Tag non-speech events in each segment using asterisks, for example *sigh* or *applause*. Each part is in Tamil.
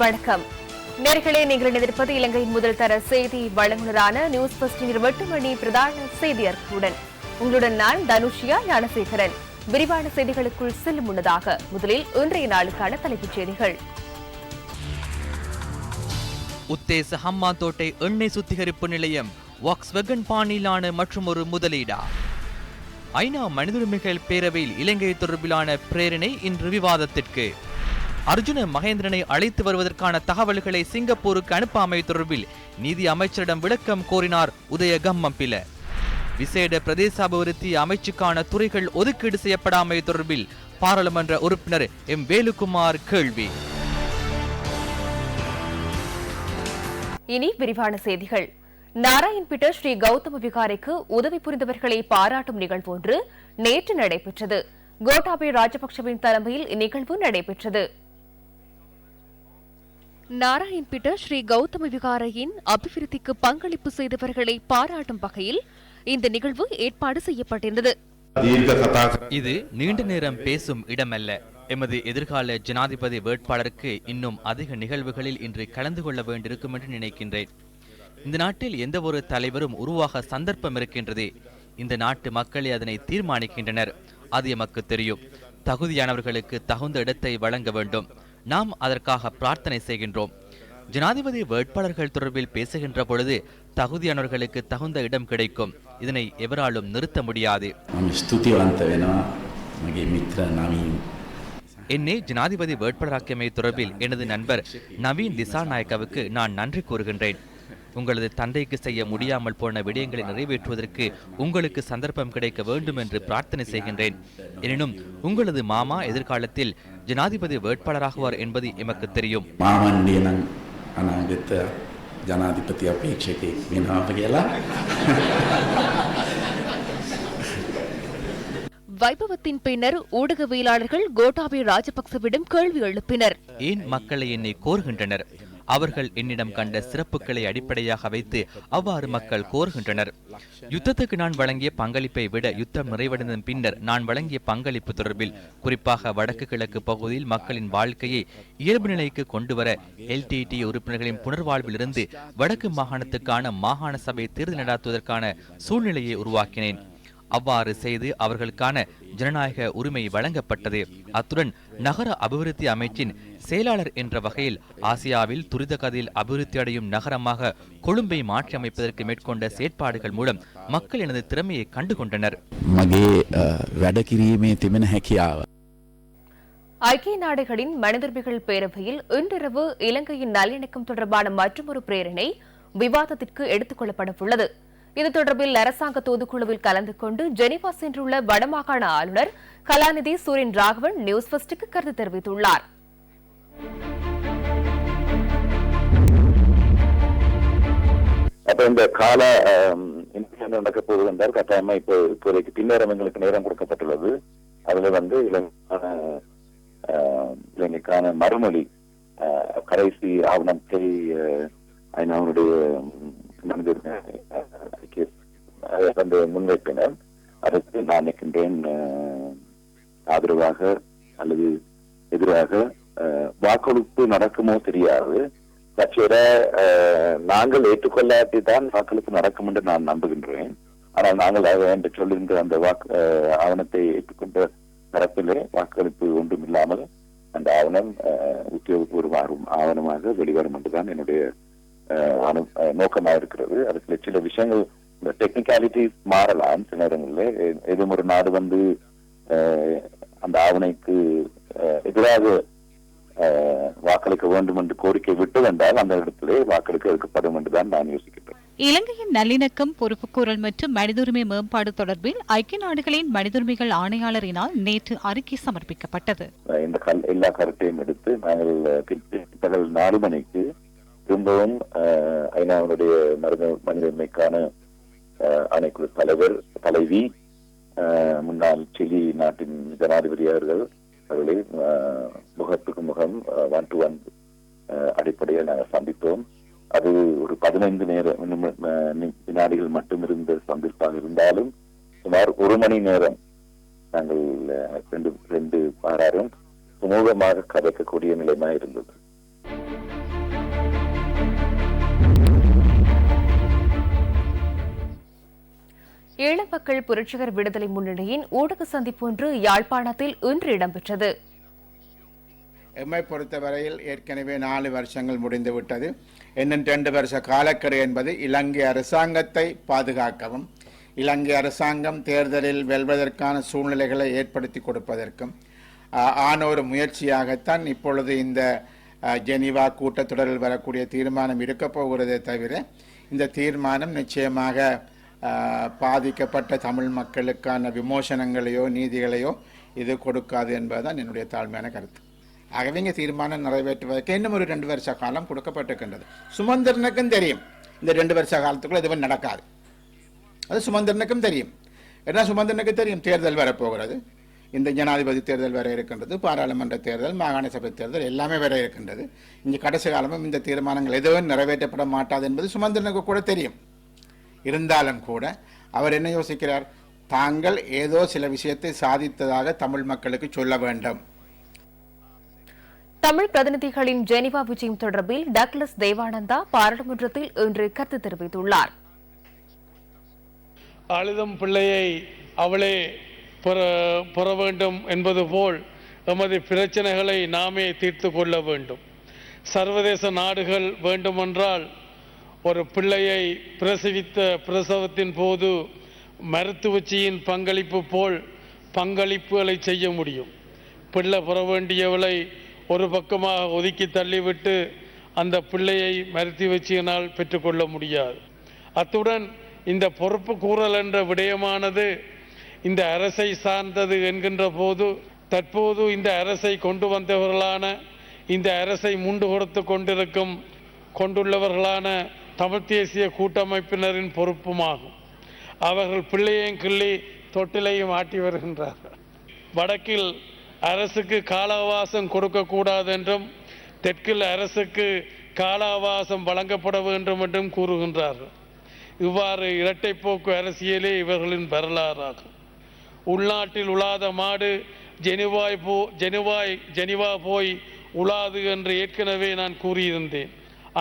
வணக்கம். நேர்களே நீங்கள் இணைந்திருப்பது இலங்கையின் முதல் தர செய்தி வழங்குனரான நியூஸ் பஸ்டின் இருபட்டு மணி பிரதான செய்தியர்களுடன் உங்களுடன் நான் தனுஷியா ஞானசேகரன். விரிவான செய்திகளுக்குள் செல்லும் முன்னதாக முதலில் இன்றைய நாளுக்கான தலைப்புச் செய்திகள். உத்தேச ஹம்மாந்தோட்டை எண்ணெய் சுத்திகரிப்பு நிலையம் வாக்ஸ்வெகன் பாணியிலான மற்றும் ஒரு முதலீடா? ஐநா மனிதுரிமைகள் பேரவையில் இலங்கை தொடர்பிலான பிரேரணை இன்று விவாதத்திற்கு. அர்ஜுன மகேந்திரனை அழைத்து வருவதற்கான தகவல்களை சிங்கப்பூருக்கு அனுப்பாமை தொடர்பில் நீதி அமைச்சரிடம் விளக்கம் கோரினார் உதய கம்மம்பில விசேட பிரதேசாபிவிருத்தி அமைச்சுக்கான துறைகள் ஒதுக்கீடு செய்யப்படாமை தொடர்பில் பாராளுமன்ற உறுப்பினர் எம் வேலுக்குமார் கேள்வி. இனி விரிவான செய்திகள். நாராயண்பிட்ட ஸ்ரீ கௌதம விகாரைக்கு உதவி புரிந்தவர்களை பாராட்டும் நிகழ்வு ஒன்று நேற்று நடைபெற்றது. கோட்டாபய ராஜபக்சவின் தலைமையில் இந்நிகழ்வு நடைபெற்றது. நாராயண்பேட்டை ஸ்ரீ கௌதம விகாரையின் அபிவிருத்திக்கு பங்களிப்பு செய்தவர்களை பாராட்டும் வகையில் இந்த நிகழ்வு ஏற்பாடு செய்யப்பட்டிருந்தது. இது நீண்ட நேரம் பேசும் இடமல்ல. எமது எதிர்கால ஜனாதிபதி வேட்பாளருக்கு இன்னும் அதிக நிகழ்வுகளில் இன்று கலந்து கொள்ள வேண்டியிருக்கும் என்று நினைக்கின்றேன். இந்த நாட்டில் எந்த ஒரு தலைவரும் உருவாக சந்தர்ப்பம் இருக்கின்றது இந்த நாட்டு மக்களே அதனை தீர்மானிக்கின்றனர். அது எமக்கு தெரியும். தகுதியானவர்களுக்கு தகுந்த இடத்தை வழங்க வேண்டும். நாம் அதற்காக பிரார்த்தனை செய்கின்றோம். ஜனாதிபதி வேட்பாளர்கள் தொடர்பில் பேசுகின்ற பொழுது தகுதியானவர்களுக்கு தகுந்த இடம் கிடைக்கும். இதனை எவராலும் நிறுத்த முடியாது. என்னை ஜனாதிபதி வேட்பாளராக்கியமை தொடர்பில் எனது நண்பர் நவீன் திசாநாயக்காவுக்கு நான் நன்றி கூறுகின்றேன். உங்களது தந்தைக்கு செய்ய முடியாமல் போன விடயங்களை நிறைவேற்றுவதற்கு உங்களுக்கு சந்தர்ப்பம் கிடைக்க வேண்டும் என்று பிரார்த்தனை செய்கின்றேன். எனினும் உங்களது மாமா எதிர்காலத்தில் ஜனாதிபதி வேட்பாளராகுவார் என்பது எமக்கு தெரியும் මාමණ්ඩිය නම් අනාගත ජනාධිපති අපේක්ෂකයෙක් වෙනවාප කියලා வைபவத்தின் பின்னர் ஊடகவியலாளர்கள் கோட்டாபய ராஜபக்சவிடம் கேள்வி எழுப்பினர் ஏன் மக்களை என்னை கோருகின்றனர் அவர்கள் என்னிடம் கண்ட சிறப்புகளை அடிப்படையாக வைத்து அவ்வாறு மக்கள் கோருகின்றனர். யுத்தத்துக்கு நான் வழங்கிய பங்களிப்பை விட யுத்தம் நிறைவடைந்ததன் பின்னர் நான் வழங்கிய பங்களிப்பு தொடர்பில் குறிப்பாக வடக்கு கிழக்கு பகுதியில் மக்களின் வாழ்க்கையை இயல்பு நிலைக்கு கொண்டுவர எல்டிடி உறுப்பினர்களின் புனர்வாழ்விலிருந்து வடக்கு மாகாணத்துக்கான மாகாண சபை தேர்தல் நடாத்துவதற்கான சூழ்நிலையை உருவாக்கினேன். அவ்வாறு செய்து அவர்களுக்கான ஜனநாயக உரிமை வழங்கப்பட்டது. அத்துடன் நகர அபிவிருத்தி அமைச்சின் செயலாளர் என்ற வகையில் ஆசியாவில் துரித கதையில் அபிவிருத்தி அடையும் நகரமாக கொழும்பை மாற்றி அமைப்பதற்கு மேற்கொண்ட செயற்பாடுகள் மூலம் மக்கள் எனது திறமையை கண்டுகொண்டனர். ஐக்கிய நாடுகளின் மனிதர்பிகள் பேரவையில் இன்றிரவு இலங்கையின் நல்லிணக்கம் தொடர்பான மற்றொரு பிரேரணை விவாதத்திற்கு எடுத்துக் கொள்ளப்பட உள்ளது இது தொடர்பில் அரசாங்க தூதுக்குழுவில் கலந்து கொண்டு ஜெனிவா சென்றுள்ள வடமாகாண ஆளுநர் கலாநிதி சூரியன் ராகவன் நியூஸ் ஃபர்ஸ்டுக்கு கருத்து தெரிவித்துள்ளார். அப்ப இந்த கால இன்சிடென்ட் நடக்க போகுது என்றால் கட்டாயமா இப்போ இப்போதைக்கு பின்னேரம் எங்களுக்கு நேரம் கொடுக்கப்பட்டுள்ளது. அதுல வந்து இலங்கைக்கான இலங்கைக்கான மறுமொழி கடைசி ஆவணத்தை அவனுடைய ஐநாவுடைய வந்து முன்வைப்பினர். அதற்கு நான் நினைக்கின்றேன் ஆதரவாக அல்லது எதிராக வாக்களிப்பு நடக்குமோ தெரியாது. தவிர நாங்கள் ஏற்றுக்கொள்ளாட்டி தான் வாக்களிப்பு நடக்கும் என்று நான் நம்புகின்றேன். ஆனால் நாங்கள் அதை என்று சொல்லியிருந்த அந்த வாக்கு ஆஹ், ஆவணத்தை ஏற்றுக்கொண்ட தரப்பிலே வாக்களிப்பு ஒன்றும் இல்லாமல் அந்த ஆவணம் ஆஹ், உத்தியோகபூர்வ ஆர்வம் ஆவணமாக வெளிவரும் என்றுதான் என்னுடைய நோக்கமாக இருக்கிறது அதுல சில விஷயங்கள் இந்த டெக்னிக்காலிட்டிஸ் மாறலாம் சில நேரங்களில். எ- ஏதும் ஒரு நாடு வந்து அந்த ஆவணைக்கு எதிராக வாக்களிக்க வேண்டும் என்று கோரிக்கை விட்டு வந்தால் அந்த இடத்திலே வாக்களிக்க எடுக்கப்படும் என்றுதான் நான் யோசிக்கின்றேன். இலங்கையின் நல்லிணக்கம் பொறுப்புக்கூறல் மற்றும் மனிதுரிமை மேம்பாடு தொடர்பில் ஐக்கிய நாடுகளின் மனிதுரிமைகள் ஆணையாளரினால் நேற்று அறிக்கை சமர்ப்பிக்கப்பட்டது. இந்த எல்லா கருத்தையும் எடுத்து நாங்கள் பிற்பகல் நாலு மணிக்கு திரும்பவும் ஐநாவினுடைய மருந்து மனித உரிமைக்கான அஹ், ஆணைக்குழு தலைவர் தலைவி அஹ், முன்னாள் சிலி நாட்டின் ஜனாதிபதி அவர்கள் அவர்களை அஹ், முகத்துக்கு முகம் ஒன் டு ஒன் அடிப்படையில் நாங்கள் சந்தித்தோம். அது ஒரு பதினைந்து நேர வினாடிகள் மட்டும் இருந்த சந்திப்பாக இருந்தாலும் சுமார் ஒரு மணி நேரம் நாங்கள் ரெண்டு ரெண்டு பாராரும் சுமூகமாக கதைக்கக்கூடிய நிலைமா இருந்தது. ஈழமக்கள் புரட்சிகர் விடுதலை முன்னணியின் ஊடக சந்திப்பு ஒன்று யாழ்ப்பாணத்தில் இன்று இடம்பெற்றது. எம்மை பொறுத்தவரையில் ஏற்கனவே நாலு வருஷங்கள் முடிந்துவிட்டது. இன்னும் ரெண்டு வருஷ காலக்கெடு என்பது இலங்கை அரசாங்கத்தை பாதுகாக்கவும் இலங்கை அரசாங்கம் தேர்தலில் வெல்வதற்கான சூழ்நிலைகளை ஏற்படுத்தி கொடுப்பதற்கும் ஆனோரு ஆன ஒரு முயற்சியாகத்தான் இப்பொழுது இந்த ஆஹ், ஜெனீவா கூட்டத்தொடரில் வரக்கூடிய தீர்மானம் இருக்கப் போகிறதே தவிர இந்த தீர்மானம் நிச்சயமாக பாதிக்கப்பட்ட தமிழ் மக்களுக்கான விமோசனங்களையோ நீதிகளையோ இது கொடுக்காது என்பதுதான் என்னுடைய தாழ்மையான கருத்து. ஆகவே இங்கே தீர்மானம் நிறைவேற்றுவதற்கு இன்னும் ஒரு ரெண்டு வருஷ காலம் கொடுக்கப்பட்டிருக்கின்றது. சுமந்திரனுக்கும் தெரியும். இந்த ரெண்டு வருஷ காலத்துக்குள்ள எதுவும் நடக்காது. அது சுமந்திரனுக்கும் தெரியும். ஏன்னா சுமந்திரனுக்கு தெரியும் தேர்தல் வரப்போகிறது. இந்த ஜனாதிபதி தேர்தல் வர இருக்கின்றது பாராளுமன்ற தேர்தல் மாகாண சபை தேர்தல் எல்லாமே வர இருக்கின்றது. இங்கே கடைசி காலமும் இந்த தீர்மானங்கள் எதுவும் நிறைவேற்றப்பட மாட்டாது என்பது சுமந்திரனுக்கு கூட தெரியும். இருந்தாலும் கூட அவர் என்ன யோசிக்கிறார்? தாங்கள் ஏதோ சில விஷயத்தை சாதித்ததாக தமிழ் மக்களுக்கு சொல்ல வேண்டும். தமிழ் பிரதிநிதிகளின் ஜெனீவா விஜயம் தொடர்பில் டக்ளஸ் தேவானந்தா பாராளுமன்றத்தில் இன்று கருத்து தெரிவித்துள்ளார். அழுதும் பிள்ளையை அவளே பெற பெற வேண்டும் என்பது போல் எமது பிரச்சனைகளை நாமே தீர்த்து கொள்ள வேண்டும். சர்வதேச நாடுகள் வேண்டுமென்றால் ஒரு பிள்ளையை பிரசவித்த பிரசவத்தின் போது மருத்துவச்சியின் பங்களிப்பு போல் பங்களிப்புகளை செய்ய முடியும். பிள்ளை பெற வேண்டியவளை ஒரு பக்கமாக ஒதுக்கி தள்ளிவிட்டு அந்த பிள்ளையை மருத்துவச்சியினால் பெற்றுக்கொள்ள முடியாது. அத்துடன் இந்த பொறுப்பு கூறல் என்ற விடயமானது இந்த அரசை சார்ந்தது என்கின்ற போது தற்போது இந்த அரசை கொண்டு வந்தவர்களான இந்த அரசை முண்டு கொடுத்து கொண்டிருக்கும் கொண்டுள்ளவர்களான தமிழ் தேசிய கூட்டமைப்பினரின் பொறுப்புமாகும். அவர்கள் பிள்ளையையும் கிள்ளி தொட்டிலையும் ஆட்டி வருகின்றார்கள். வடக்கில் அரசுக்கு கால அவகாசம் கொடுக்கக்கூடாது என்றும் தெற்கில் அரசுக்கு கால அவகாசம் வழங்கப்பட வேண்டும் என்றும் கூறுகின்றார்கள். இவ்வாறு இரட்டைப்போக்கு அரசியலே இவர்களின் வரலாறாகும். உள்நாட்டில் உலாத மாடு ஜெனிவாய் போ ஜெனிவாய் ஜெனிவா போய் உலாது என்று ஏற்கனவே நான் கூறியிருந்தேன்.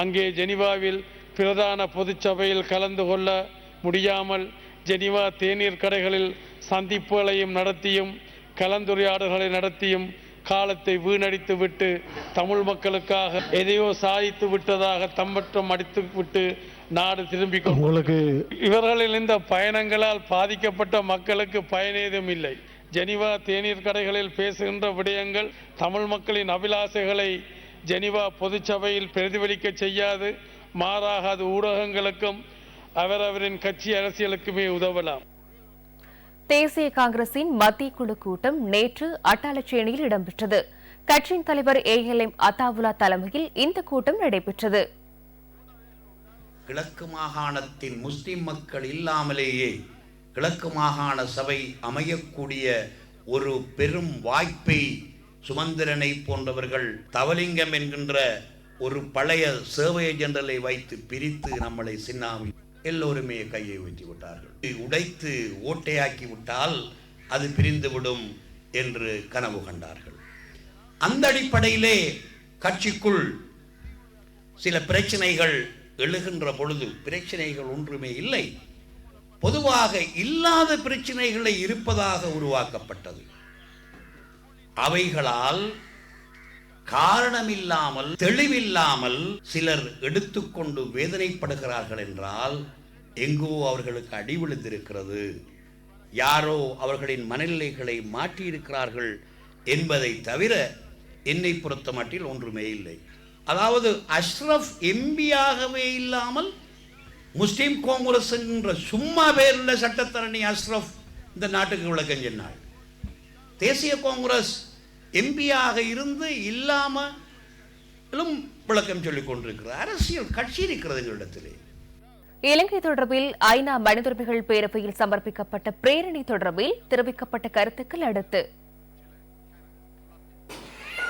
அங்கே ஜெனிவாவில் பிரதான பொதுச்சபையில் கலந்து கொள்ள முடியாமல் ஜெனிவா தேநீர் கடைகளில் சந்திப்புகளையும் நடத்தியும் கலந்துரையாடல்களை நடத்தியும் காலத்தை வீணடித்து விட்டு தமிழ் மக்களுக்காக எதையோ சாதித்து விட்டதாக தம்மட்டம் அடித்து விட்டு நாடு திரும்பி உங்களுக்கு இவர்களின் இந்த பயணங்களால் பாதிக்கப்பட்ட மக்களுக்கு பயனேதும் இல்லை. ஜெனிவா தேநீர் கடைகளில் பேசுகின்ற விடயங்கள் தமிழ் மக்களின் அபிலாசைகளை ஜெனிவா பொதுச்சபையில் பிரதிபலிக்க செய்யாது. மாறாக அது ஊடகங்களுக்கும் அவரவரின் கட்சி அரசியலுக்குமே உதவலாம். தேசிய காங்கிரசின் மத்திய குழு கூட்டம் நேற்று அட்டாளச்சேனியில் இடம்பெற்றது. கட்சியின் தலைவர் ஏ எல் எம் அத்தாவுல்லா தலைமையில் இந்த கூட்டம் நடைபெற்றது. கிழக்கு மாகாணத்தின் முஸ்லிம் மக்கள் இல்லாமலேயே கிழக்கு மாகாண சபை அமையக்கூடிய ஒரு பெரும் வாய்ப்பை சுமந்திரனை போன்றவர்கள் தவலிங்கம் என்கின்ற ஒரு பழைய சேவைய ஜெனரலை வைத்து பிரித்து நம்மளை சின்னாமி எல்லோருமே கையை ஊற்றி விட்டார்கள். உடைத்து ஓட்டையாக்கி விட்டால் அது பிரிந்துவிடும் என்று கனவு கண்டார்கள். அந்த அடிப்படையிலே கட்சிக்குள் சில பிரச்சனைகள் எழுகின்ற பொழுது பிரச்சனைகள் ஒன்றுமே இல்லை. பொதுவாக இல்லாத பிரச்சனைகளை இருப்பதாக உருவாக்கப்பட்டது. அவைகளால் காரணமில்லாமல் தெளிவில்லாமல் சிலர் எடுத்துக்கொண்டு வேதனைப்படுகிறார்கள் என்றால் எங்கோ அவர்களுக்கு அடி விழுந்திருக்கிறது. யாரோ அவர்களின் மனநிலைகளை மாற்றியிருக்கிறார்கள் என்பதை தவிர என்னை பொறுத்த மட்டில் ஒன்றுமே இல்லை. அதாவது அஷ்ரஃப் எம்பியாகவே இல்லாமல் முஸ்லீம் காங்கிரஸ் என்ற சும்மா பேருள்ள சட்டத்தரணி அஷ்ரஃப் இந்த நாட்டுக்கு விளக்கம் சொன்னாள் தேசிய காங்கிரஸ் எம்பியாக இருந்து இல்லாமலும் விளக்கம் சொல்லிக் கொண்டிருக்கிறார். அரசியல் கட்சி இருக்கிறது எங்களிடத்திலே. இலங்கை தொடர்பில் ஐநா மனித உரிமைகள் பேரவையில் சமர்ப்பிக்கப்பட்ட பிரேரணை தொடர்பில் தெரிவிக்கப்பட்ட கருத்துக்கள் அடுத்து.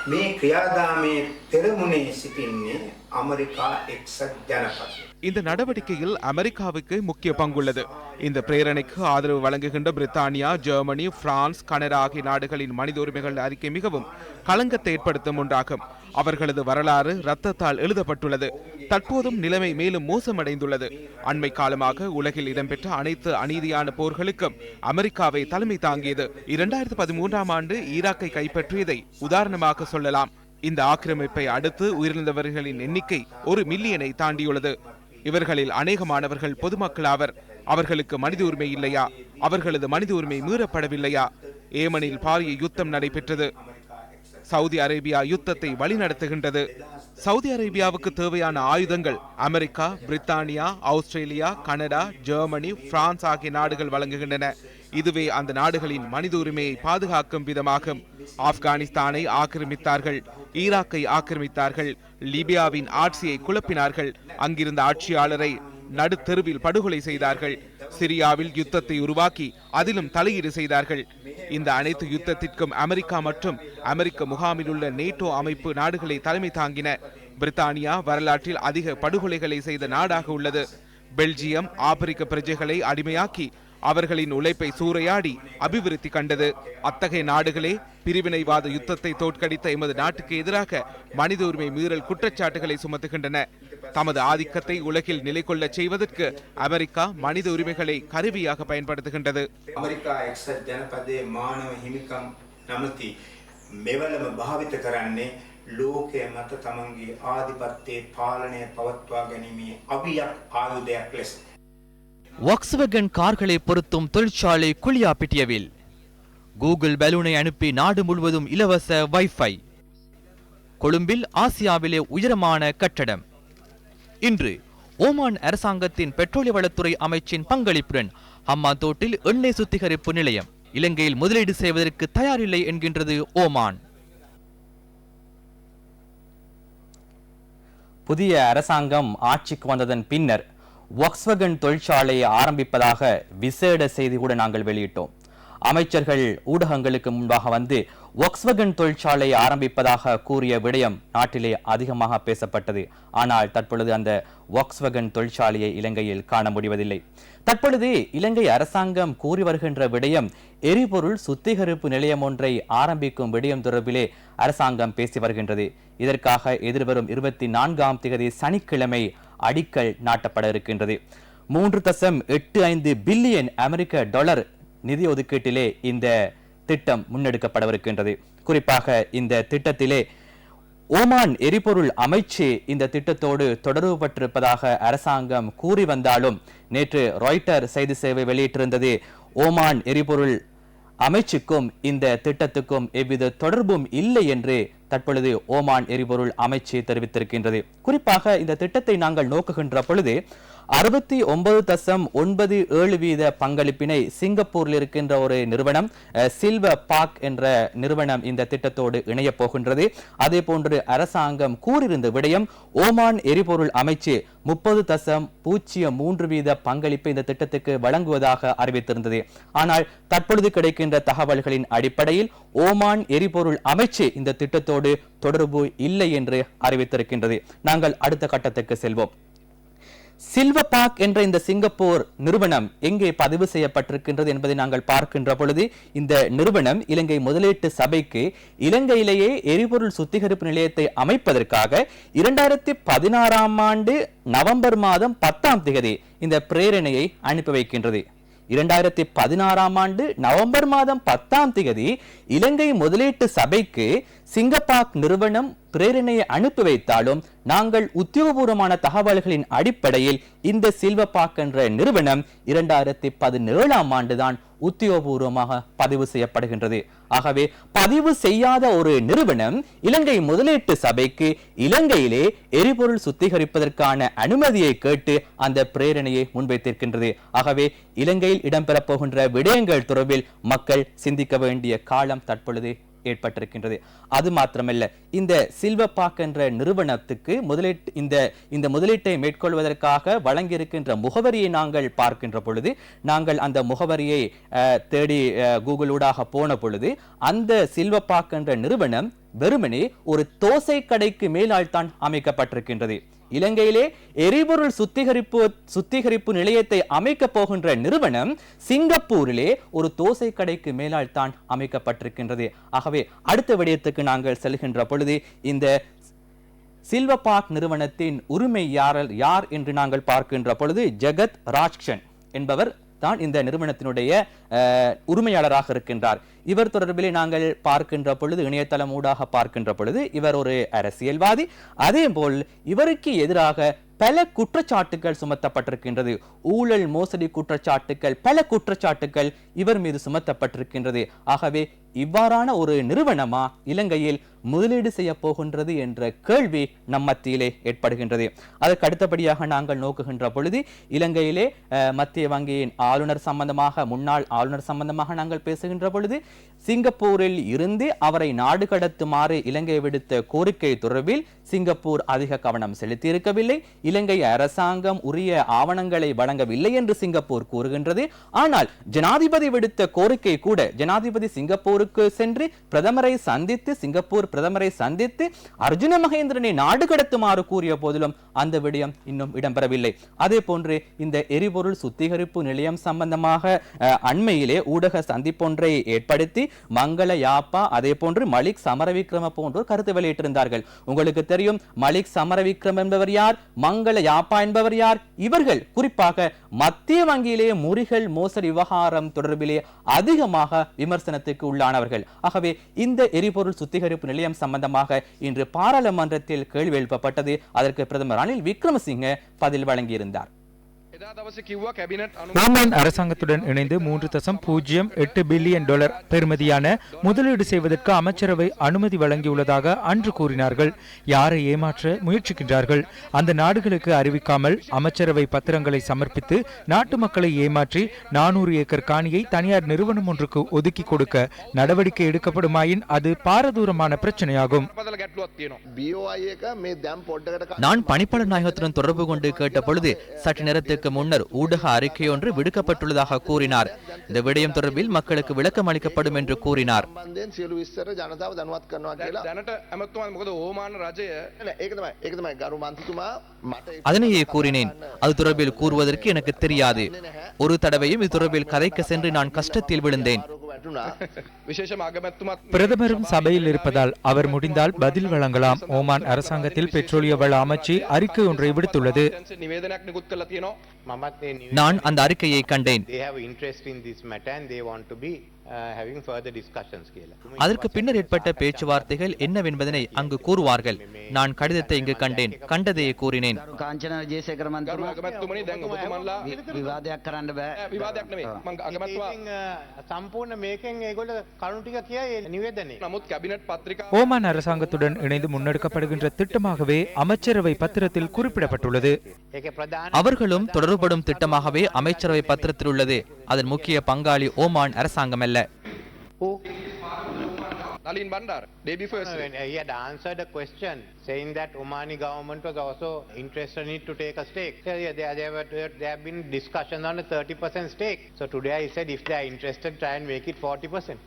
මේ ක්‍රියාදාමයේ පෙරමුණේ සිටින්නේ අමරිකා එක්සත් ජනපදය. இந்த நடவடிக்கையில் அமெரிக்காவுக்கு முக்கிய பங்குள்ளது இந்த பிரேரணைக்கு ஆதரவு வழங்குகின்ற பிரித்தானியா ஜெர்மனி பிரான்ஸ் கனடா ஆகிய நாடுகளின் மனித உரிமைகள் அறிக்கை மிகவும் களங்கத்தை ஏற்படுத்தும் ஒன்றாகும் அவர்களது வரலாறு ரத்தத்தால் எழுதப்பட்டுள்ளது. தற்போதும் நிலைமை மேலும் மோசமடைந்துள்ளது. அண்மை காலமாக உலகில் இடம்பெற்ற அனைத்து அநீதியான போர்களுக்கும் அமெரிக்காவை தலைமை தாங்கியது. இரண்டாயிரத்தி பதிமூன்றாம் ஆண்டு ஈராக்கை கைப்பற்றியதை உதாரணமாக சொல்லலாம். இந்த ஆக்கிரமிப்பை அடுத்து உயிரிழந்தவர்களின் எண்ணிக்கை ஒரு மில்லியனை தாண்டியுள்ளது. இவர்களில் அநேகமானவர்கள் பொதுமக்கள் ஆவர். அவர்களுக்கு மனித உரிமை இல்லையா? அவர்களது மனித உரிமை மீறப்படவில்லையா? ஏமனில் பாரிய யுத்தம் நடைபெற்றது. சவுதி அரேபியா யுத்தத்தை வழிநடத்துகின்றது. சவுதி அரேபியாவுக்கு தேவையான ஆயுதங்கள் அமெரிக்கா பிரித்தானியா ஆஸ்திரேலியா கனடா ஜெர்மனி பிரான்ஸ் ஆகிய நாடுகள் வழங்குகின்றன. இதுவே அந்த நாடுகளின் மனித உரிமையை பாதுகாக்கும் விதமாகும் ஆப்கானிஸ்தானை ஆக்கிரமித்தார்கள் ஈராக்கை ஆக்கிரமித்தார்கள் லிபியாவின் ஆட்சியை குழப்பினார்கள். அங்கிருந்த ஆட்சியாளரை நடுத்தெருவில் படுகொலை செய்தார்கள். சிரியாவில் யுத்தத்தை உருவாக்கி அதிலும் தலையீடு செய்தார்கள். இந்த அனைத்து யுத்தத்திற்கும் அமெரிக்கா மற்றும் அமெரிக்க முகாமில் உள்ள நேட்டோ அமைப்பு நாடுகளை தலைமை தாங்கின பிரித்தானியா வரலாற்றில் அதிக படுகொலைகளை செய்த நாடாக உள்ளது. பெல்ஜியம் ஆப்பிரிக்க பிரஜைகளை அடிமையாக்கி அவர்களின் உழைப்பை சூறையாடி அபிவிருத்தி கண்டது அத்தகைய நாடுகளே பிரிவினைவாத யுத்தத்தை தோற்கடித்த எமது நாட்டுக்கு எதிராக மனித உரிமை மீறல் குற்றச்சாட்டுகளை சுமத்துகின்றன தமது ஆதிக்கத்தை உலகில் நிலைகொள்ளச் செய்வதற்கு அமெரிக்கா மனித உரிமைகளை கருவியாக பயன்படுத்துகின்றது අමරිකා එක්සත් ජනපදයේ මානව හිමිකම් නමති මෙවලම භාවිත කරන්නේ ලෝකය මත තමන්ගේ ආධිපත්තයේ පාලනය පවත්වා ගැනීමේ අවියක් ආයුධයක් ලෙස. ஒக்ஸ்வகன் கார்களை பொருத்தும் தொழிற்சாலை குளியாப்பிட்டியவில் கூகுள் பலூனை அனுப்பி நாடு முழுவதும் இலவச வைஃபை கொழும்பில் ஆசியாவிலே உயரமான கட்டடம். இன்று ஓமான் அரசாங்கத்தின் பெட்ரோலிய வளத்துறை அமைச்சின் பங்களிப்புடன் ஹம்மாந்தோட்டில் எண்ணெய் சுத்திகரிப்பு நிலையம். இலங்கையில் முதலீடு செய்வதற்கு தயாரில்லை என்கின்றது ஓமான். புதிய அரசாங்கம் ஆட்சிக்கு வந்ததன் பின்னர் ஒக்ஸ்வகன் தொழிற்சாலையை ஆரம்பிப்பதாக விசேட செய்தி கூட நாங்கள் வெளியிட்டோம். அமைச்சர்கள் ஊடகங்களுக்கு முன்பாக வந்து ஒக்ஸ்வகன் தொழிற்சாலையை ஆரம்பிப்பதாக கூறிய விடயம் நாட்டிலே அதிகமாக பேசப்பட்டது. ஆனால் தற்பொழுது அந்த ஒக்ஸ்வகன் தொழிற்சாலையை இலங்கையில் காண முடிவதில்லை. தற்பொழுது இலங்கை அரசாங்கம் கூறி வருகின்ற விடயம் எரிபொருள் சுத்திகரிப்பு நிலையம் ஒன்றை ஆரம்பிக்கும் விடயம் தொடர்பிலே அரசாங்கம் பேசி வருகின்றது. இதற்காக எதிர்வரும் இருபத்தி நான்காம் தேதி சனிக்கிழமை அடிக்கல் நாட்டப்பட இருக்கின்றது. மூன்று தசம் எட்டு ஐந்து பில்லியன் அமெரிக்க டாலர் நிதி ஒதுக்கீட்டிலே இந்த திட்டம் முன்னெடுக்கப்படவிருக்கின்றது. குறிப்பாக இந்த திட்டத்திலே ஓமான் எரிபொருள் அமைச்சு இந்த திட்டத்தோடு தொடர்பு பட்டிருப்பதாக அரசாங்கம் கூறி வந்தாலும் நேற்று ராய்ட்டர் செய்தி சேவை வெளியிட்டிருந்தது. ஓமான் எரிபொருள் அமைச்சுக்கும் இந்த திட்டத்துக்கும் எவ்வித தொடர்பும் இல்லை என்று தற்பொழுது ஓமான் எரிபொருள் அமைச்சு தெரிவித்திருக்கின்றது. குறிப்பாக இந்த திட்டத்தை நாங்கள் நோக்குகின்ற பொழுது அறுபத்தி ஒன்பது தசம் ஒன்பது ஏழு வீத பங்களிப்பினை சிங்கப்பூரில் இருக்கின்ற ஒரு நிறுவனம் சில்வ பாக் என்ற நிறுவனம் இந்த திட்டத்தோடு இணையப் போகின்றது. அதே போன்று அரசாங்கம் கூறியிருந்த விடயம் ஓமான் எரிபொருள் அமைச்சு முப்பது தசம் பூஜ்ஜியம் மூன்று வீத பங்களிப்பை இந்த திட்டத்துக்கு வழங்குவதாக அறிவித்திருந்தது. ஆனால் தற்பொழுது கிடைக்கின்ற தகவல்களின் அடிப்படையில் ஓமான் எரிபொருள் அமைச்சு இந்த திட்டத்தோடு தொடர்பு இல்லை என்று அறிவித்திருக்கின்றது. நாங்கள் அடுத்த கட்டத்துக்கு செல்வோம். சில்வபாக் என்ற இந்த சிங்கப்பூர் நிறுவனம் எங்கே பதிவு செய்யப்பட்டிருக்கின்றது என்பதை நாங்கள் பார்க்கின்ற பொழுது இந்த நிறுவனம் இலங்கை முதலீட்டு சபைக்கு இலங்கையிலேயே எரிபொருள் சுத்திகரிப்பு நிலையத்தை அமைப்பதற்காக இரண்டாயிரத்தி பதினாறாம் ஆண்டு நவம்பர் மாதம் பத்தாம் தேதி இந்த பிரேரணையை அனுப்பி வைக்கின்றது. இரண்டாயிரத்தி பதினாறாம் ஆண்டு நவம்பர் மாதம் பத்தாம் தேதி இலங்கை முதலீட்டு சபைக்கு சிங்கப்பாக் நிறுவனம் பிரேரணையை அனுப்பி வைத்தாலும் நாங்கள் உத்தியோகபூர்வமான தகவல்களின் அடிப்படையில் இந்த சில்வபாக் என்ற நிறுவனம் இரண்டாயிரத்தி பதினேழாம் ஆண்டுதான் உத்தியோகபூர்வமாக பதிவு செய்யப்படுகின்றது. ஆகவே பதிவு செய்யாத ஒரு நிறுவனம் இலங்கை முதலீட்டு சபைக்கு இலங்கையிலே எரிபொருள் சுத்திகரிப்பதற்கான அனுமதியை கேட்டு அந்த பிரேரணையை முன்வைத்திருக்கின்றது. ஆகவே இலங்கையில் இடம்பெறப் போகின்ற விடயங்கள் தொடர்பில் மக்கள் சிந்திக்க வேண்டிய காலம் தற்பொழுது ஏற்பட்டிருக்கின்றது. அது மாத்திரமல்ல இந்த சில்வபாக் என்ற நிறுவனத்துக்கு முதலீட்டு இந்த இந்த முதலீட்டை மேற்கொள்வதற்காக வழங்கியிருக்கின்ற முகவரியை நாங்கள் பார்க்கின்ற பொழுது நாங்கள் அந்த முகவரியை அஹ், தேடி கூகுள் ஊடாக போன பொழுது அந்த சில்வபாக் என்ற நிறுவனம் வெறுமனே ஒரு தோசை கடைக்கு மேலால் தான் அமைக்கப்பட்டிருக்கின்றது. இலங்கையிலே எரிபொருள் சுத்திகரிப்பு சுத்திகரிப்பு நிலையத்தை அமைக்க போகின்ற நிறுவனம் சிங்கப்பூரிலே ஒரு தோசை கடைக்கு மேலால் தான் அமைக்கப்பட்டிருக்கின்றது. ஆகவே அடுத்த விடயத்துக்கு நாங்கள் செல்கின்ற பொழுது இந்த சில்வபாக் நிறுவனத்தின் உரிமை யார் என்று நாங்கள் பார்க்கின்ற பொழுது ஜெகத் ராஜ்கன் என்பவர் தான் இந்த நிறுவனத்தினுடைய அஹ், உரிமையாளராக இருக்கின்றார். இவர் தொடர்பிலே நாங்கள் பார்க்கின்ற பொழுது இணையதளம் ஊடாக பார்க்கின்ற பொழுது இவர் ஒரு அரசியல்வாதி. அதே போல் இவருக்கு எதிராக பல குற்றச்சாட்டுகள் சுமத்தப்பட்டிருக்கின்றது. ஊழல் மோசடி குற்றச்சாட்டுகள் பல குற்றச்சாட்டுகள் இவர் மீது சுமத்தப்பட்டிருக்கின்றது. ஆகவே இவ்வாறான ஒரு நிறுவனமா இலங்கையில் முதலீடு செய்ய போகின்றது என்ற கேள்வி நம் மத்தியிலே ஏற்படுகின்றது. அதற்கு அடுத்தபடியாக நாங்கள் நோக்குகின்ற பொழுது இலங்கையிலே மத்திய வங்கியின் ஆளுநர் சம்பந்தமாக முன்னாள் ஆளுநர் சம்பந்தமாக நாங்கள் பேசுகின்ற பொழுது சிங்கப்பூரில் இருந்து அவரை நாடு கடத்துமாறு இலங்கை விடுத்த கோரிக்கை தொடர்பில் சிங்கப்பூர் அதிக கவனம் செலுத்தி இருக்கவில்லை இலங்கை அரசாங்கம் உரிய ஆவணங்களை வழங்கவில்லை என்று சிங்கப்பூர் கூறுகின்றது. ஆனால் ஜனாதிபதி விடுத்த கோரிக்கை கூட ஜனாதிபதி சிங்கப்பூருக்கு சென்று பிரதமரை சந்தித்து சிங்கப்பூர் பிரதமரை சந்தித்து அர்ஜுன மகேந்திரனை நாடு கடத்துமாறு கூறிய போதிலும் அந்த விடயம் இன்னும் இடம்பெறவில்லை. அதே போன்று இந்த எரிபொருள் சுத்திகரிப்பு நிலையம் சம்பந்தமாக அஹ், அண்மையிலே ஊடக சந்திப்பொன்றை ஏற்படுத்தி மங்கள யாப்பா அதே போன்று மலிக் சமரவிக்ரம போன்றோர் கருத்து வெளியிட்டிருந்தார்கள். உங்களுக்கு தெரியும் மலிக் சமரவிக்ரம் என்பவர் யார்? மங்கள யாப்பா என்பவர் யார்? இவர்கள் குறிப்பாக மத்திய வங்கியிலே முறிகள் மோசடி விவகாரம் தொடர்பிலே அதிகமாக விமர்சனத்துக்கு உள்ளானவர்கள். ஆகவே இந்த எரிபொருள் சுத்திகரிப்பு நிலையம் சம்பந்தமாக இன்று பாராளுமன்றத்தில் கேள்வி எழுப்பப்பட்டது. அதற்கு பிரதமர் ரணில் விக்ரமசிங்க பதில் வழங்கியிருந்தார். ஓமான் அரசாங்கத்துடன் இணைந்து மூன்று தசம் பூஜ்ஜியம் எட்டு பில்லியன் டாலர் பெறுமதியான முதலீடு செய்வதற்கு அமைச்சரவை அனுமதி வழங்கியுள்ளதாக அன்று கூறினார்கள். யாரை ஏமாற்ற முயற்சிக்கின்றார்கள்? அந்த நாடுகளுக்கு அறிவிக்காமல் அமைச்சரவை பத்திரங்களை சமர்ப்பித்து நாட்டு மக்களை ஏமாற்றி நானூறு ஏக்கர் காணியை தனியார் நிறுவனம் ஒன்றுக்கு ஒதுக்கி கொடுக்க நடவடிக்கை எடுக்கப்படுமாயின் அது பாரதூரமான பிரச்சனையாகும். நான் பணிப்பாளர் நாயகத்துடன் தொடர்பு கொண்டு கேட்ட பொழுது சற்று நேரத்துக்கு இதற்கு முன்னர் ஊடக அறிக்கையொன்று விடுக்கப்பட்டுள்ளதாக கூறினார். இந்த விடயம் தொடர்பில் மக்களுக்கு விளக்கம் அளிக்கப்படும் என்று கூறினார். அதனையே கூறினேன். அது தொடர்பில் கூறுவதற்கு எனக்கு தெரியாது. ஒரு தடவையும் இது தொடர்பில் கதைக்கு சென்று நான் கஷ்டத்தில் விழுந்தேன். *laughs* பிரதமரும் சபையில் இருப்பதால் அவர் முடிந்தால் பதில் வழங்கலாம். ஓமான் அரசாங்கத்தில் பெட்ரோலிய வள அமைச்சு அறிக்கை ஒன்றை விடுத்துள்ளது. நான் அந்த அறிக்கையை கண்டேன் அதற்கு பின்னர் ஏற்பட்ட பேச்சுவார்த்தைகள் என்னவென்பதனை அங்கு கூறுவார்கள். நான் கடிதத்தை இங்கு கண்டேன். கண்டதையே கூறினேன். ஓமான் அரசாங்கத்துடன் இணைந்து முன்னெடுக்கப்படுகின்ற திட்டமாகவே அமைச்சரவை பத்திரத்தில் குறிப்பிடப்பட்டுள்ளது. அவர்களும் தொடர்புபடும் திட்டமாகவே அமைச்சரவை பத்திரத்தில் உள்ளது. அதன் முக்கிய பங்காளி ஓமான் அரசாங்கம் அல்ல Nalin Bandar, day before yesterday. No, he had answered a question saying that Omani government was also interested in to take a stake. So, yeah, there, there, were, there have been discussions on a 30% stake. So today I said if they are interested, try and make it 40%.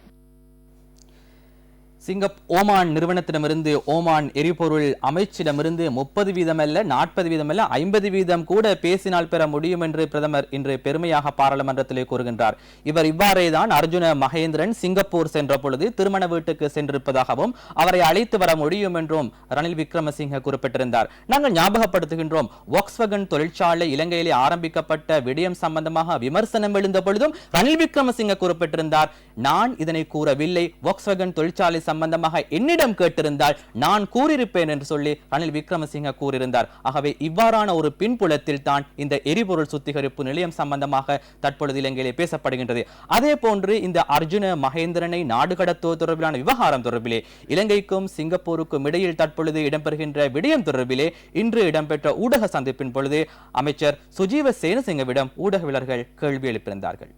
சிங்கப் ஓமான் நிறுவனத்திடமிருந்து ஓமான் எரிபொருள் அமைச்சிடமிருந்து முப்பது வீதம் அல்ல நாற்பது வீதம் ஐம்பது வீதம் கூட பேசினால் பெற முடியும் என்று பிரதமர் இன்று பெருமையாக பாராளுமன்றத்திலே கூறுகின்றார். இவர் இவ்வாறே தான் அர்ஜுன மகேந்திரன் சிங்கப்பூர் சென்ற பொழுது திருமண வீட்டுக்கு சென்றிருப்பதாகவும் அவரை அழைத்து வர முடியும் என்றும் ரணில் விக்ரமசிங்க குறிப்பிட்டிருந்தார். நாங்கள் ஞாபகப்படுத்துகின்றோம் வாக்ஸ்வகன் தொழிற்சாலை இலங்கையிலே ஆரம்பிக்கப்பட்ட விடயம் சம்பந்தமாக விமர்சனம் எழுந்த பொழுதும் ரணில் விக்ரமசிங்க குறிப்பிட்டிருந்தார் நான் இதனை கூறவில்லை வாக்ஸ்வகன் தொழிற்சாலை சம்பந்தமாக என்னிடம் கேட்டிருந்தால் நான் கூறியிருப்பேன் என்று சொல்லி ரணில் விக்ரமசிங்க கூறியிருந்தார். ஆகவே இவ்வாறான ஒரு பின்புலத்தில் தான் இந்த எரிபொருள் சுத்திகரிப்பு நிலையம் சம்பந்தமாக தற்பொழுது இலங்கையிலே பேசப்படுகின்றது. அதே போன்று இந்த அர்ஜுன மகேந்திரனை நாடு கடத்துவது தொடர்பிலான விவகாரம் தொடர்பிலே இலங்கைக்கும் சிங்கப்பூருக்கும் இடையில் தற்பொழுது இடம்பெறுகின்ற விடயம் தொடர்பிலே இன்று இடம்பெற்ற ஊடக சந்திப்பின் பொழுது அமைச்சர் சுஜீவ சேனசிங்கவிடம் ஊடகவியலர்கள் கேள்வி எழுப்பியிருந்தார்கள்.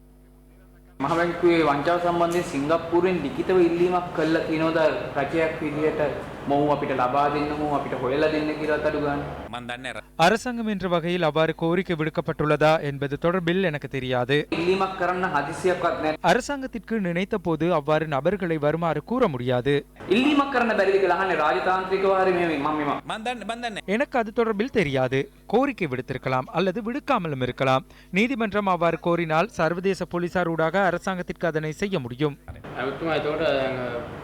මහබැංකුවේ වංචාව සම්බන්ධයෙන් සිංගප්පූරුවෙන් ලිඛිතව ඉල්ලීමක් කළා. තියෙනවද රජයක් විදියට මොව් අපිට ලබා දෙන්න මොව් අපිට හොයලා දෙන්න කියලාත් අඩු ගන්න. அரசாங்கம் என்ற வகையில் அவ்வாறு கோரிக்கை விடுக்கப்பட்டுள்ளதா என்பது தொடர்பில் எனக்கு தெரியாது ඉල්ලීමක් කරන්න හදිසියක්වත් නැහැ. அரசாங்கத்திற்கு நினைத்த போது அவ்வாறு நபர்களை வருமாறு கூற முடியாது ඉල්ලීමක් කරන්න බැරිද කියලා අහන්නේ රාජතාන්ත්‍රිකව හරි මේ මම මෙම எனக்கு அது தொடர்பில் தெரியாது கோரிக்கை விடுத்திருக்கலாம் அல்லது விடுக்காமலும் இருக்கலாம் நீதிமன்றம் அவ்வாறு கோரினால் சர்வதேச போலீசார் ஊடாக அரசாங்கத்திற்கு அதனை செய்ய முடியும் ඇමතුමා එතකොට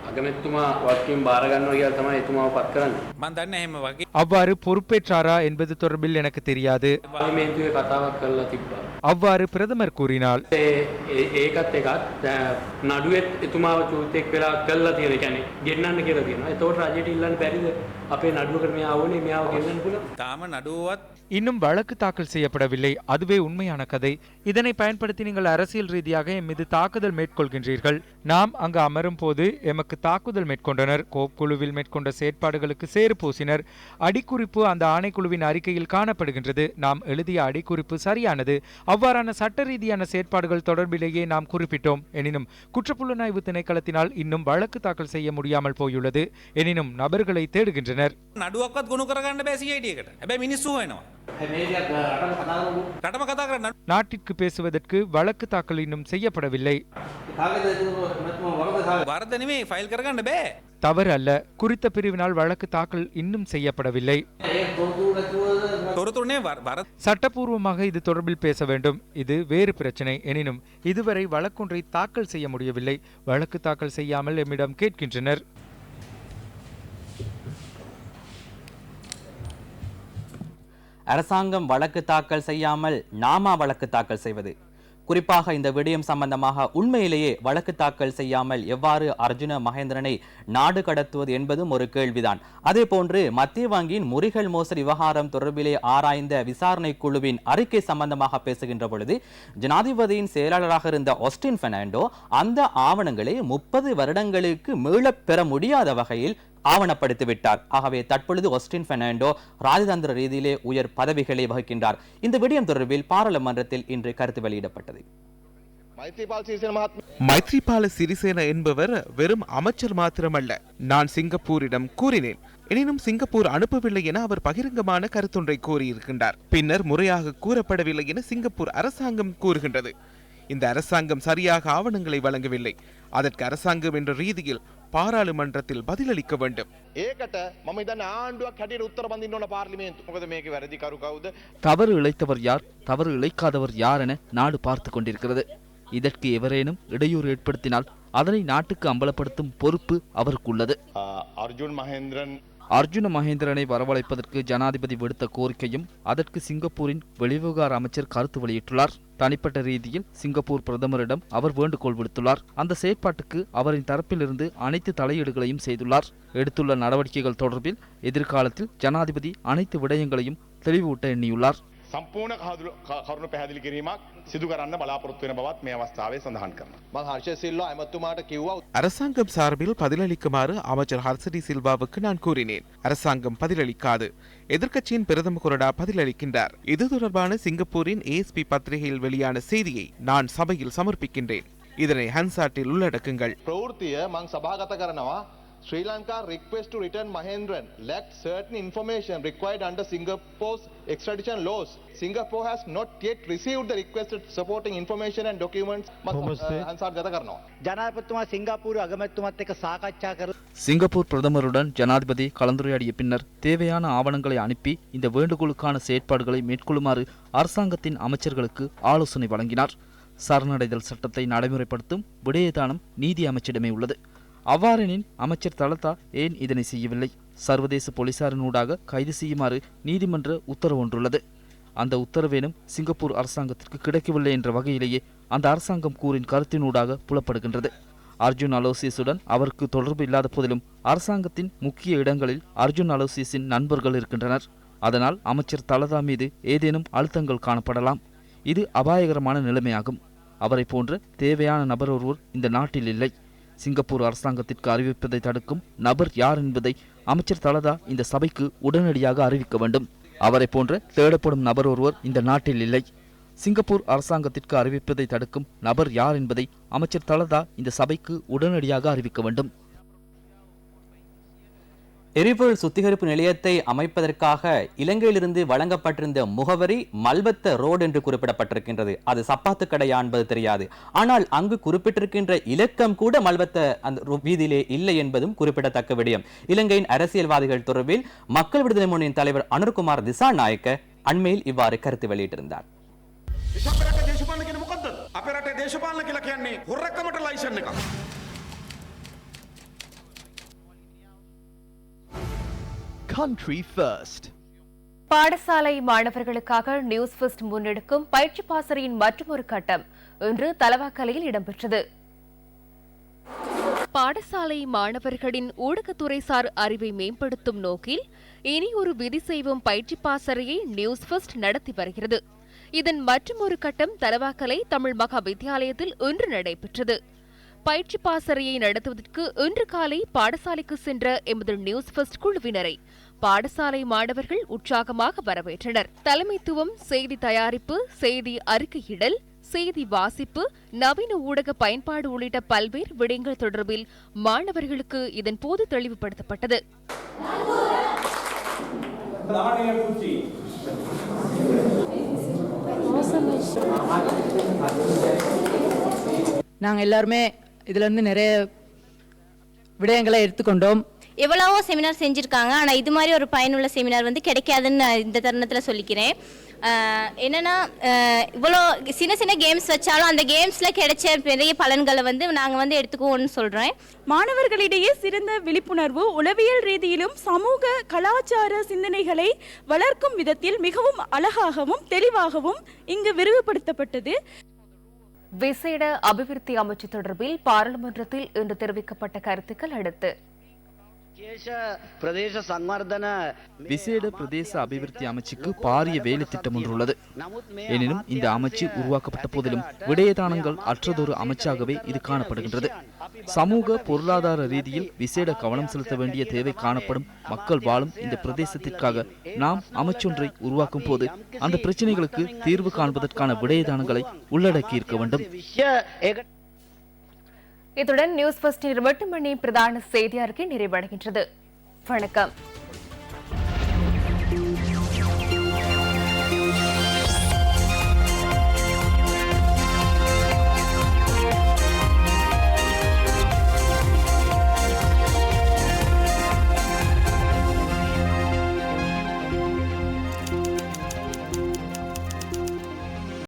අගමැත්තුමා වත්කම් බාරගන්නවා කියලා තමයි යනවා එතුමාව පත් කරන්න. මන් දන්න එහෙම වගේ அவ்வாறு பொறுப்பேற்றாரா என்பது தொடர்பில் எனக்கு தெரியாது පාර්ලිමේන්තුවේ කතාවක් කරලා තිබ්බා. அவ்வாறு பிரதமர் கூறினார் ඒ- ඒ- ඒකත් එකත් දැන් නඩුවෙත් එතුමාව චූතෙක් වෙලා කල්ලා තියෙන කියන්නේ ගෙන්නන්න කියලා තියෙනවා. එතකොට රජයට ඉල්ලන්න බැරිද? අපේ නඩුවකට මෙයා ආවනේ මෙයාව ගෙන්නන්න පුළුවන්. තාම නඩුවත් இன்னும் வழக்கு தாக்கல் செய்யப்படவில்லை. அதுவே உண்மையான கதை. இதனை பயன்படுத்தி நீங்கள் அரசியல் ரீதியாக எம் மீது தாக்குதல் மேற்கொள்கின்றீர்கள். நாம் அங்கு அமரும் போது எமக்கு தாக்குதல் மேற்கொண்டனர். கோப் குழுவில் மேற்கொண்ட செயற்பாடுகளுக்கு சேறு பூசினர். அடிக்குறிப்பு அந்த ஆணைக்குழுவின் அறிக்கையில் காணப்படுகின்றது. நாம் எழுதிய அடிக்குறிப்பு சரியானது. அவ்வாறான சட்ட ரீதியான செயற்பாடுகள் தொடர்பிலேயே நாம் குறிப்பிட்டோம். எனினும் குற்றப்புலனாய்வு திணைக்களத்தினால் இன்னும் வழக்கு தாக்கல் செய்ய முடியாமல் போயுள்ளது. எனினும் நபர்களை தேடுகின்றனர். நடுவக்கத் குணு நாட்டிற்கு பேசுவதற்கு வழக்கு தாக்கல் இன்னும் செய்யப்படவில்லை. தவறு அல்ல குறித்த பிரிவினால் வழக்கு தாக்கல் இன்னும் செய்யப்படவில்லை. சட்டப்பூர்வமாக இது தொடர்பில் பேச வேண்டும். இது வேறு பிரச்சனை. எனினும் இதுவரை வழக்கொன்றை தாக்கல் செய்ய முடியவில்லை. வழக்கு தாக்கல் செய்யாமல் எம்மிடம் கேட்கின்றனர். அரசாங்கம் வழக்கு தாக்கல் செய்யாமல் நாமா வழக்கு தாக்கல் செய்வது. குறிப்பாக இந்த விடயம் சம்பந்தமாக உண்மையிலேயே வழக்கு தாக்கல் செய்யாமல் எவ்வாறு அர்ஜுன மகேந்திரனை நாடு கடத்துவது என்பதும் ஒரு கேள்விதான். அதே போன்று மத்திய வங்கியின் முறிகள் மோசடி விவகாரம் தொடர்பிலே ஆராய்ந்த விசாரணை குழுவின் அறிக்கை சம்பந்தமாக பேசுகின்ற பொழுது ஜனாதிபதியின் செயலாளராக இருந்த ஒஸ்டின் பெர்னாண்டோ அந்த ஆவணங்களை முப்பது வருடங்களுக்கு மீளப் பெற முடியாத வகையில் ஆவணப்படுத்திவிட்டார். ஆகவே தற்பொழுது ஒஸ்டின் பெர்னாண்டோ ராஜதந்திர ரீதியிலே உயர் பதவிகளை வகிக்கின்றார். இந்த விடயம் தொடர்பில் பாராளுமன்றத்தில் இன்று கருத்து வெளியிடப்பட்டது. மைத்ரிபால சிறிசேன என்பவர் வெறும் அமைச்சர் மாத்திரமல்ல. நான் சிங்கப்பூரிடம் கூறினேன். எனினும் சிங்கப்பூர் அனுப்பவில்லை என அவர் பகிரங்கமான கருத்தொன்றை கூறியிருக்கின்றார். பின்னர் முறையாக கூறப்படவில்லை என சிங்கப்பூர் அரசாங்கம் கூறுகின்றது. இந்த அரசாங்கம் சரியாக ஆவணங்களை வழங்கவில்லை அதற்கு அரசாங்கம் என்ற ரீதியில் பாராளுமன்றத்தில் பதிலளிக்க வேண்டும் ඒකට මම හිතන්නේ ආණ්ඩුවක් හැටියට උත්තර බඳින්න ඕන පාර්ලිමේන්තු. මොකද මේකේ වැරදිකරු කවුද? தவறு இழைத்தவர் யார் தவறு இழைக்காதவர் யார் என நாடு பார்த்து கொண்டிருக்கிறது இதற்கு எவரேனும் இடையூறு ஏற்படுத்தினால் அதனை நாட்டுக்கு அம்பலப்படுத்தும் பொறுப்பு அவருக்குள்ளது අර්ජුන් මහෙන්ද්‍රන් அர்ஜுன மகேந்திரனை வரவழைப்பதற்கு ஜனாதிபதி விடுத்த கோரிக்கையும் அதற்கு சிங்கப்பூரின் வெளிவிவகார அமைச்சர் கருத்து வெளியிட்டுள்ளார். தனிப்பட்ட ரீதியில் சிங்கப்பூர் பிரதமரிடம் அவர் வேண்டுகோள் விடுத்துள்ளார். அந்த செயற்பாட்டுக்கு அவரின் தரப்பிலிருந்து அனைத்து தலையீடுகளையும் செய்துள்ளார். எடுத்துள்ள நடவடிக்கைகள் தொடர்பில் எதிர்காலத்தில் ஜனாதிபதி அனைத்து விடயங்களையும் தெளிவூட்ட எண்ணியுள்ளார். සම්පූර්ණ කහදුරු- ක- කරුණු පැහැදිලි කිරීමක් සිදු කරන්න බලාපොරොත්තු වෙන බවත් මේ අවස්ථාවේ සඳහන් කරනවා. මම හර්ෂ සිල්වා ඇමතුමාට කිව්වා அரசாங்கம் சார்பில் பதிலளிக்குமாறு அமைச்சர் ஹர்சடி சில்வாவுக்கு நான் கூறினேன் அரசாங்கம் பதிலளிக்காது எதிர்க்கட்சியின் பிரதம கொறடா பதிலளிக்கின்றார் இது தொடர்பான சிங்கப்பூரின் ஏஎஸ்பி பத்திரிகையில் வெளியான செய்தியை நான் சபையில் சமர்ப்பிக்கின்றேன் இதனை ஹன்சாட்டில் உள்ளடக்குங்கள் ප්‍රවෘතිය මං සභාගත කරනවා Sri Lanka request to return Mahendran lacked certain information required under Singapore's extradition laws. Singapore has not yet received the requested supporting information and documents. ஜனாதிபதித்துமா சிங்கப்பூர் அகமத்துமத்தை சாகாச்சா சிங்கப்பூர் பிரதமருடன் ஜனாதிபதி கலந்துரையாடிய பின்னர் தேவையான ஆவணங்களை அனுப்பி இந்த வேண்டுகோளுக்கான செயற்பாடுகளை மேற்கொள்ளுமாறு அரசாங்கத்தின் அமைச்சர்களுக்கு ஆலோசனை வழங்கினார் சரணடைதல் சட்டத்தை நடைமுறைப்படுத்தும் விடயதானம் நீதி அமைச்சிடமே உள்ளது அவ்வாறெனின் அமைச்சர் தலதா ஏன் இதனை செய்யவில்லை? சர்வதேச போலீசாரினூடாக கைது செய்யுமாறு நீதிமன்ற உத்தரவு ஒன்றுள்ளது. அந்த உத்தரவேனும் சிங்கப்பூர் அரசாங்கத்திற்கு கிடைக்கவில்லை என்ற வகையிலேயே அந்த அரசாங்கம் கூறின் கருத்தினூடாக புலப்படுகின்றது. அர்ஜுன் அலோசியஸுடன் அவருக்கு தொடர்பு இல்லாத போதிலும் அரசாங்கத்தின் முக்கிய இடங்களில் அர்ஜுன் அலோசியஸின் நண்பர்கள் இருக்கின்றனர். அதனால் அமைச்சர் தலதா மீது ஏதேனும் அழுத்தங்கள் காணப்படலாம். இது அபாயகரமான நிலைமையாகும். அவரை போன்ற தேவையான நபர் ஒருவர் இந்த நாட்டில் இல்லை. சிங்கப்பூர் அரசாங்கத்திற்கு அறிவிப்பதை தடுக்கும் நபர் யார் என்பதை அமைச்சர் தலதா இந்த சபைக்கு உடனடியாக அறிவிக்க வேண்டும். அவரை போன்ற தேடப்படும் நபர் ஒருவர் இந்த நாட்டில் இல்லை. சிங்கப்பூர் அரசாங்கத்திற்கு அறிவிப்பதை தடுக்கும் நபர் யார் என்பதை அமைச்சர் தலதா இந்த சபைக்கு உடனடியாக அறிவிக்க வேண்டும். எரிபொருள் சுத்திகரிப்பு நிலையத்தை அமைப்பதற்காக இலங்கையிலிருந்து வழங்கப்பட்டிருந்த முகவரி மல்பத்த ரோடு என்று குறிப்பிடப்பட்டிருக்கின்றது அது சப்பாத்து கடையா என்பது தெரியாது ஆனால் அங்கு குறிப்பிட்டிருக்கின்ற இலக்கம் கூட மல்பத்த அந்த ரோ- வீதியிலே இல்லை என்பதும் குறிப்பிடத்தக்க விடயம் இலங்கையின் அரசியல்வாதிகள் தொடர்பில் மக்கள் விடுதலை முன்னணியின் தலைவர் அனுர்குமார் திசா நாயக்க அண்மையில் இவ்வாறு கருத்து வெளியிட்டிருந்தார் දේශපාලන කියන මොකක්ද අපේ රටේ දේශපාලන කියලා කියන්නේ හොරකමට ලයිසන් එකක් country first. பாடசாலை மாணவர்களுக்காக நியூஸ் ஃபர்ஸ்ட் முன்னெடுக்கும் பயிற்சி பாசறையின் மற்றொரு கட்டம் இன்று தலவாக்கலையில் இடம்பெற்றது. பாடசாலை மாணவர்களின் ஊடகத்துறைசார் அறிவை மேம்படுத்தும் நோக்கில் இனி ஒரு விதி செய்வோம் பயிற்சி பாசறையை நியூஸ் ஃபர்ஸ்ட் நடத்தி வருகிறது. இதன் மற்றொரு கட்டம் தலவாக்கலை தமிழ் மகா வித்தியாலயத்தில் இன்று நடைபெற்றது. பயிற்சி பாசறையை நடத்துவதற்கு இன்று காலை பாடசாலைக்கு சென்ற எமது நியூஸ் ஃபர்ஸ்ட் குழுவினரை பாடசாலை மாணவர்கள் உற்சாகமாக வரவேற்றனர். தலைமைத்துவம் செய்தி தயாரிப்பு செய்தி அறிக்கையிடல் செய்தி வாசிப்பு நவீன ஊடக பயன்பாடு உள்ளிட்ட பல்வேறு விடயங்கள் தொடர்பில் மாணவர்களுக்கு இதன் போது தெளிவுபடுத்தப்பட்டது. நாங்கள் எல்லாருமே இதுலேருந்து நிறைய விடயங்களை எடுத்துக்கொண்டோம். எவ்வளவோ செமினார் செஞ்சுருக்காங்க. ஆனால் இது மாதிரி ஒரு பயனுள்ள செமினார் வந்து கிடைக்காதுன்னு நான் இந்த தருணத்தில் சொல்லிக்கிறேன். என்னன்னா இவ்வளோ சின்ன சின்ன கேம்ஸ் வச்சாலும் அந்த கேம்ஸில் கிடைச்ச பெரிய பலன்களை வந்து நாங்கள் வந்து எடுத்துக்குவோம்னு சொல்கிறேன் மாணவர்களிடையே சிறந்த விழிப்புணர்வு உளவியல் ரீதியிலும் சமூக கலாச்சார சிந்தனைகளை வளர்க்கும் விதத்தில் மிகவும் அழகாகவும் தெளிவாகவும் இங்கு விரிவுபடுத்தப்பட்டது. விசேட அபிவிருத்தி அமைச்சு தொடர்பில் பாராளுமன்றத்தில் இன்று தெரிவிக்கப்பட்ட கருத்துக்கள் அடுத்து. விசேட பிரதேச அபிவிருத்தி அமைச்சுக்கு பாரிய வேலை திட்டம் ஒன்று உள்ளது எனினும் இந்த அமைச்சு உருவாக்கப்பட்ட போதிலும் விடயதானங்கள் அற்றதொரு அமைச்சாகவே இது காணப்படுகின்றது சமூக பொருளாதார ரீதியில் விசேட கவனம் செலுத்த வேண்டிய தேவை காணப்படும் மக்கள் வாழும் இந்த பிரதேசத்திற்காக நாம் அமைச்சொன்றை உருவாக்கும் போது அந்த பிரச்சனைகளுக்கு தீர்வு காண்பதற்கான விடயதானங்களை உள்ளடக்கி இருக்க வேண்டும் இத்துடன் நியூஸ் ஃபர்ஸ்ட் இருபத்தி மணி பிரதான செய்தி அறிக்கை நிறைவடைகின்றது. வணக்கம்.